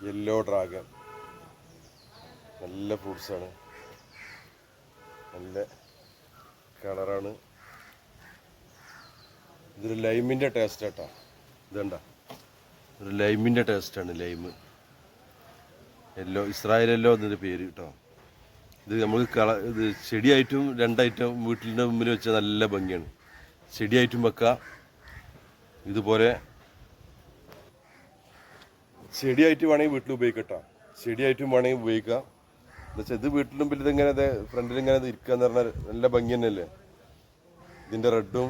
Yellow dragon നല്ല ഫ്രൂട്ട്സാണ് നല്ല കളറാണ് ഇതൊരു ലൈമിന്റെ ടേസ്റ്റ് കേട്ടോ ഇതണ്ട ഒരു ലൈമിന്റെ ടേസ്റ്റാണ് ലൈം യെല്ലോ ഇസ്രായേൽ എന്നൊരു പേര് കേട്ടോ ഇത് നമുക്ക് കള ഇത് ചെടിയായിട്ടും രണ്ടായിട്ടും വീട്ടിന്റെ മുമ്പിൽ വെച്ചാൽ നല്ല ഭംഗിയാണ്. ചെടിയായിട്ടും വെക്കുക ഇതുപോലെ ചെടിയായിട്ട് വേണമെങ്കിൽ വീട്ടിൽ ഉപയോഗിക്കട്ടോ. ചെടിയായിട്ടും വേണമെങ്കിൽ ഉപയോഗിക്കാം. എന്താ വെച്ചാൽ ഇത് വീട്ടിലും പിന്നെ ഇതിങ്ങനെ ഇത് ഫ്രണ്ടിൽ ഇങ്ങനെ ഇരിക്കുക എന്ന് പറഞ്ഞാൽ നല്ല ഭംഗി തന്നെയല്ലേ? ഇതിന്റെ റെഡും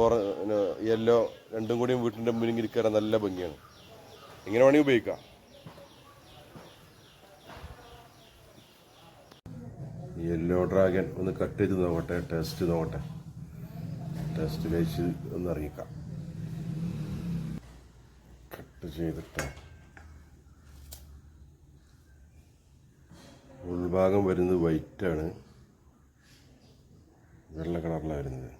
ഓറ യെല്ലോ രണ്ടും കൂടിയും വീട്ടിന്റെ മുന്നിൽ ഇരിക്കാൻ നല്ല ഭംഗിയാണ്. എങ്ങനെ വേണമെങ്കിൽ ഉപയോഗിക്കാം. യെല്ലോ ഡ്രാഗൺ ഒന്ന് കട്ട് ചെയ്ത് നോക്കട്ടെ ടേസ്റ്റ് നോക്കട്ടെ. ടേസ്റ്റ് കഴിച്ച് ഒന്ന് അറിയിക്കാം കട്ട് ചെയ്തിട്ട് ഉൾഭാഗം വരുന്നത് വൈറ്റാണ് വെള്ള കളറിലാണ് വരുന്നത്.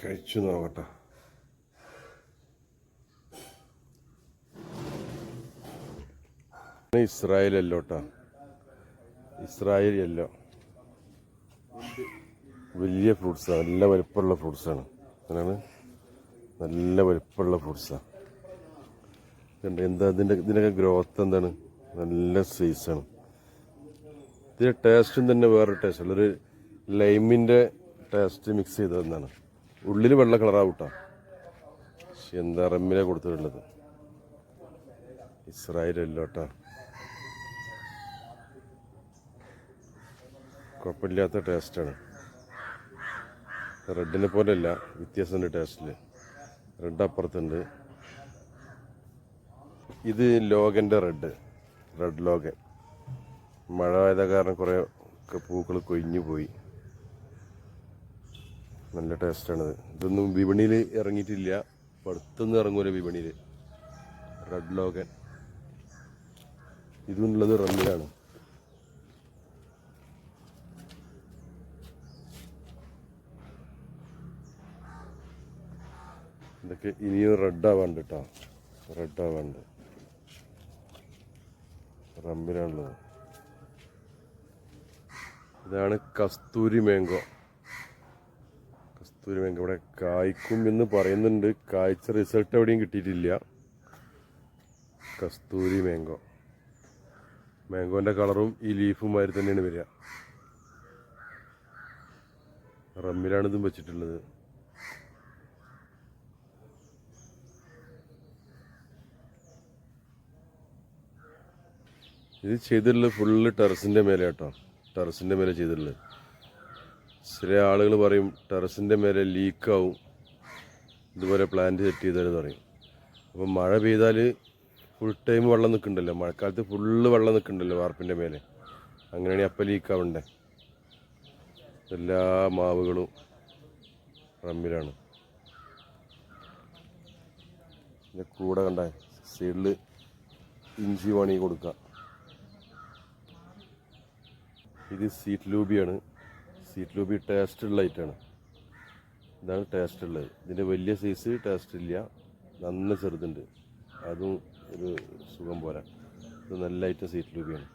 കഴിച്ചു നോക്കട്ടെ. ഇസ്രായേൽ എല്ലോട്ടാ ഇസ്രായേൽ യെല്ലോ വലിയ ഫ്രൂട്ട്സാണ് നല്ല വലിപ്പമുള്ള ഫ്രൂട്ട്സാണ് അങ്ങനെയാണ് നല്ല വലിപ്പമുള്ള ഫ്രൂട്ട്സാണ് എന്താ ഇതിന്റെ ഇതിന്റെയൊക്കെ ഗ്രോത്ത് എന്താണ്? നല്ല സൈസാണ് ഇതിന്റെ ടേസ്റ്റും തന്നെ വേറൊരു ടേസ്റ്റ് ഒരു ലൈമിന്റെ ടേസ്റ്റ് മിക്സ് ചെയ്തതെന്നാണ് ഉള്ളിൽ വെള്ള കളറാവൂട്ടാ പക്ഷെ എന്താ റമ്മിലെ കൊടുത്തിട്ടുള്ളത്? ഇസ്രായേലല്ലോട്ടാ. കുഴപ്പമില്ലാത്ത ടേസ്റ്റാണ് റെഡിനെ പോലെയല്ല വ്യത്യാസമുണ്ട് ടേസ്റ്റിൽ റെഡ് അപ്പുറത്തുണ്ട്. ഇത് ലോകന്റെ റെഡ് റെഡ് ലോകൻ മഴ ആയത് കാരണം കുറേ ഒക്കെ പൂക്കൾ കൊഴിഞ്ഞു പോയി. നല്ല ടേസ്റ്റാണിത് ഇതൊന്നും വിപണിയിൽ ഇറങ്ങിയിട്ടില്ല. അടുത്തൊന്നും ഇറങ്ങൂല വിപണിയിൽ റെഡ് ലോകൻ ഇതുള്ളത് റമ്മിലാണ് ഇതൊക്കെ ഇനിയും റെഡ് ആവാണ്ട് കേട്ടോ റെഡ് ആവാണ്ട്. റമ്മിലാണുള്ളത് ഇതാണ് കസ്തൂരി മാങ്കോ കസ്തൂരി മാങ്കോ ഇവിടെ കായ്ക്കും എന്ന് പറയുന്നുണ്ട്. കായ്ച്ച റിസൾട്ട് എവിടെയും കിട്ടിയിട്ടില്ല. കസ്തൂരി മാങ്കോ മാങ്കോന്റെ കളറും ഈ ലീഫും മാതിരി തന്നെയാണ് വരിക. റമ്മിലാണ് ഇതും വെച്ചിട്ടുള്ളത്. ഇത് ചെയ്തിട്ടുള്ളത് ഫുള്ള് ടെറസിന്റെ മേലെ കേട്ടോ. ടെറസിന്റെ മേലെ ചെയ്തിട്ടുള്ളത്. ചില ആളുകൾ പറയും ടെറസിന്റെ മേലെ ലീക്കാവും ഇതുപോലെ പ്ലാന്റ് സെറ്റ് ചെയ്തതെന്ന് പറയും. അപ്പം മഴ പെയ്താൽ ഫുൾ ടൈം വെള്ളം നിൽക്കണ്ടല്ലോ. മഴക്കാലത്ത് ഫുള്ള് വെള്ളം നിൽക്കണ്ടല്ലോ വാർപ്പിന്റെ മേലെ. അങ്ങനെയാണെങ്കിൽ അപ്പം ലീക്കാവണ്ടേ എല്ലാ മാവുകളും റമ്മിലാണ്. പിന്നെ കൂടെ കണ്ടേ സൈഡിൽ ഇഞ്ചി പണി കൊടുക്കാം. ഇത് സീറ്റ് ലൂബിയാണ് സീറ്റ് ലൂബി ടേസ്റ്റ് ഉള്ള ഐറ്റാണ് ഇതാണ് ടേസ്റ്റ് ഉള്ളത് ഇതിന്റെ വലിയ സൈസ് ടേസ്റ്റ് ഇല്ല. നല്ല ചെറുതുണ്ട്. അതും ഒരു സുഖം പോരാ. ഇത് നല്ല ഐറ്റം സീറ്റ് ലൂബിയാണ്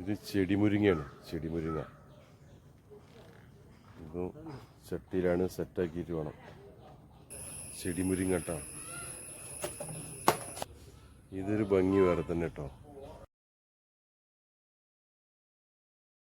ഇത് ചെടിമുരിങ്ങയാണ്. ചെടിമുരിങ്ങ. ഇതും ചട്ടിയിലാണ് സെറ്റാക്കിയിട്ട് വേണം. ചെടിമുരിങ്ങ കേട്ടോ. ഇതൊരു ഭംഗി വേറെ തന്നെ കേട്ടോ.